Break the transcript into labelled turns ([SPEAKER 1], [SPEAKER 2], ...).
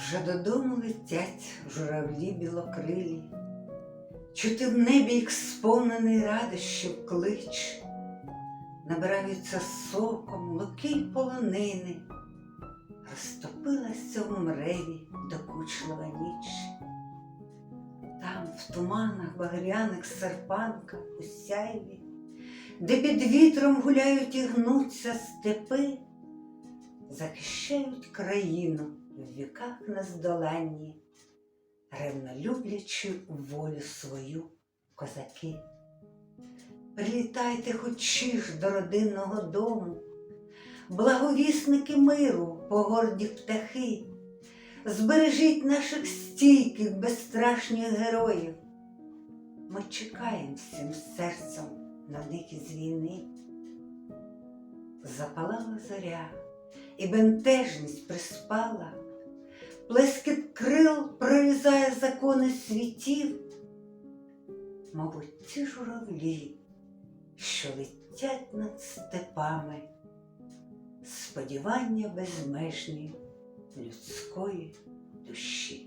[SPEAKER 1] Вже додому летять журавлі білокрилі, чути в небі, як сповнений радощів клич, набираються соком луки полонини, розтопилася у мреві докучлива ніч. Там, в туманах багряних серпанках у сяйві, де під вітром гуляють і гнуться степи, захищають країну в віках нездоланні, ревно люблячи волю свою козаки. Прилітайте хочі ж до родинного дому, благовісники миру, погорді птахи, збережіть наших стійких, безстрашних героїв. Ми чекаємо всім серцем на них із війни. Запалала зоря, і бентежність приспала, плескіт крил прорізає закони світів. Мабуть, ці журавлі, що летять над степами, сподівання безмежні людської душі.